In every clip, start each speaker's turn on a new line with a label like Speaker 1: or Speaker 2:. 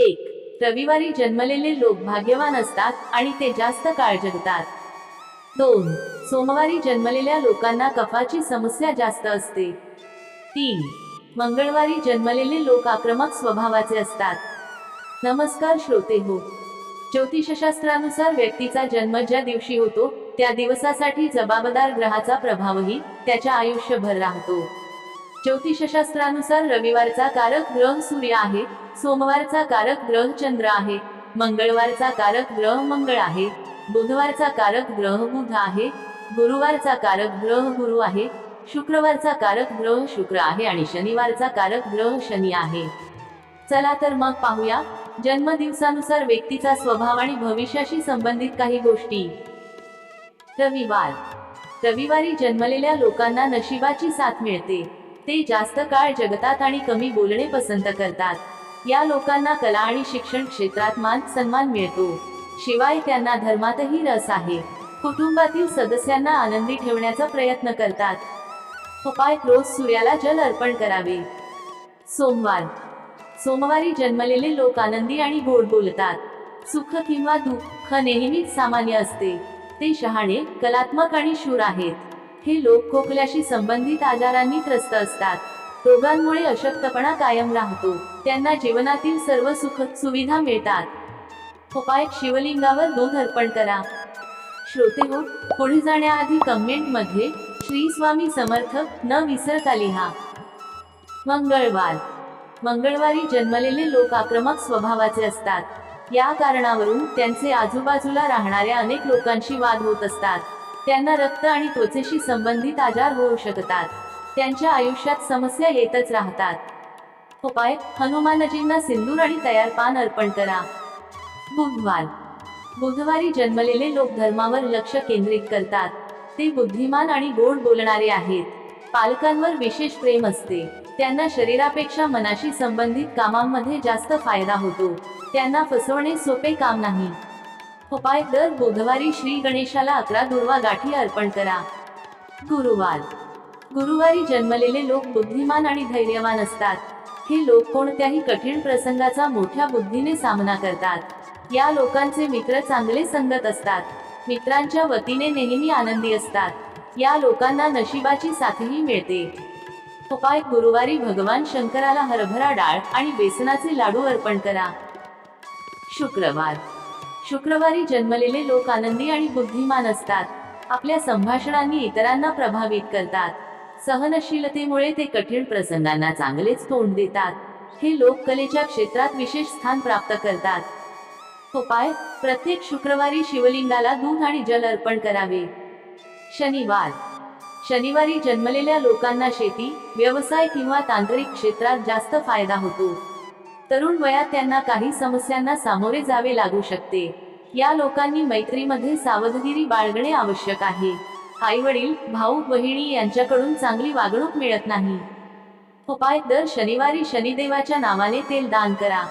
Speaker 1: एक रविवारी जन्मलेले लोक भाग्यवान असतात आणि ते जास्त काळ जगतात. दोन सोमवारी जन्मलेल्या लोकांना कफाची समस्या जास्त असते. तीन मंगळवारी जन्मलेले लोक आक्रमक स्वभावाचे असतात. नमस्कार श्रोते हो. ज्योतिषशास्त्रानुसार व्यक्तीचा जन्म ज्या दिवशी होतो त्या दिवसासाठी जबाबदार ग्रहाचा प्रभावही त्याच्या आयुष्यभर राहतो. ज्योतिषशास्त्रानुसार रविवारचा कारक ग्रह सूर्य आहे सोमवारचा कारक ग्रह चंद्र आहे मंगळवारचा कारक ग्रह मंगळ आहे बुधवारचा कारक ग्रह बुध आहे गुरुवारचा कारक ग्रह गुरु आहे शुक्रवारचा कारक ग्रह शुक्र आहे आणि शनिवारचा कारक ग्रह शनी आहे. चला तर मग पाहूया जन्मदिवसानुसार व्यक्तीचा स्वभाव आणि भविष्याशी संबंधित काही गोष्टी. रविवार. रविवारी जन्मलेल्या लोकांना नशिबाची साथ मिळते. ते जास्त काळ जगतात आणि कमी बोलणे पसंत करतात. या लोकांना कला आणि शिक्षण क्षेत्रात मान सन्मान मिळतो. शिवाय त्यांना धर्मातही रस आहे. कुटुंबातील सदस्यांना आनंदी ठेवण्याचा प्रयत्न करतात. उपाय रोज सूर्याला जल अर्पण करावे. सोमवार. सोमवारी जन्मलेले लोक आनंदी आणि गोड बोलतात. सुख किंवा दुःख नेहमीच सामान्य असते. ते शहाणे कलात्मक आणि शूर आहेत. हे लोक खोकल्याशी संबंधित आजारांनी त्रस्त असतात. रोगांमुळे अशक्तपणा कायम राहतो. त्यांना जीवनातील सर्व सुख सुविधा मिळतात. उपाय शिवलिंगावर दूध अर्पण करा. श्रोते हो पुढे जाण्याआधी कमेंटमध्ये श्री स्वामी समर्थ न विसरता लिहा. मंगळवार. मंगळवारी जन्मलेले लोक आक्रमक स्वभावाचे असतात. या कारणावरून त्यांचे आजूबाजूला राहणाऱ्या अनेक लोकांशी वाद होत असतात. त्यांना रक्त आणि त्वचेशी संबंधित आजार होऊ शकतात. त्यांच्या आयुष्यात समस्या येतच राहतात. उपाय हनुमानजींना सिंदूर आणि तयार पान अर्पण करा. बुधवार. बुधवारी जन्मलेले लोक धर्मावर लक्ष केंद्रित करतात. ते बुद्धिमान आणि गोड बोलणारे आहेत. पालकांवर विशेष प्रेम असते. त्यांना शरीरापेक्षा मनाशी संबंधित कामांमध्ये जास्त फायदा होतो. त्यांना फसवणे सोपे काम नाही. उपाय दर बुधवारी श्री गणेशाला अकरा दुर्वा गाठी अर्पण करा. गुरुवार. गुरुवारी जन्मलेले लोक बुद्धिमान आणि धैर्यवान असतात. हे लोक कोणत्याही कठीण प्रसंगाचा मोठ्या बुद्धीने सामना करतात. या लोकांचे मित्र चांगले संगत असतात. मित्रांच्या वतीने नेहमी आनंदी असतात. या लोकांना नशिबाची साथही मिळते. उपाय गुरुवारी भगवान शंकराला हरभरा डाळ आणि बेसनाचे लाडू अर्पण करा. शुक्रवार. शुक्रवारी जन्मलेले लोक आनंदी आणि बुद्धिमान असतात. आपल्या संभाषणांनी इतरांना प्रभावित करतात. सहनशीलतेमुळे ते कठीण प्रसंगांना चांगलेच तोंड देतात. हे लोक कलेच्या क्षेत्रात विशेष स्थान प्राप्त करतात. उपाय प्रत्येक शुक्रवारी शिवलिंगाला दूध आणि जल अर्पण करावे. शनिवार शनिवारी जन्मलेल्या लोकांना शेती व्यवसाय किंवा तांत्रिक क्षेत्रात जास्त फायदा होतो. तरुण वयात त्यांना काही समस्यांना सामोरे जावे लागू शकते. या लोकांनी मैत्रीमध्ये सावधगिरी बाळगणे आवश्यक आहे. आई वडील भाऊ बहिणी यांच्याकडून चांगली वागणूक मिळत नाही. उपाय दर शनिवारी शनिदेवाच्या नावाने तेल दान करा.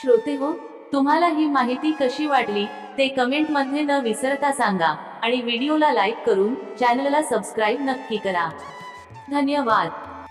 Speaker 1: श्रोते हो तुम्हाला ही माहिती कशी वाटली ते कमेंटमध्ये न विसरता सांगा आणि व्हिडिओला लाईक करून चॅनलला सबस्क्राईब नक्की करा. धन्यवाद.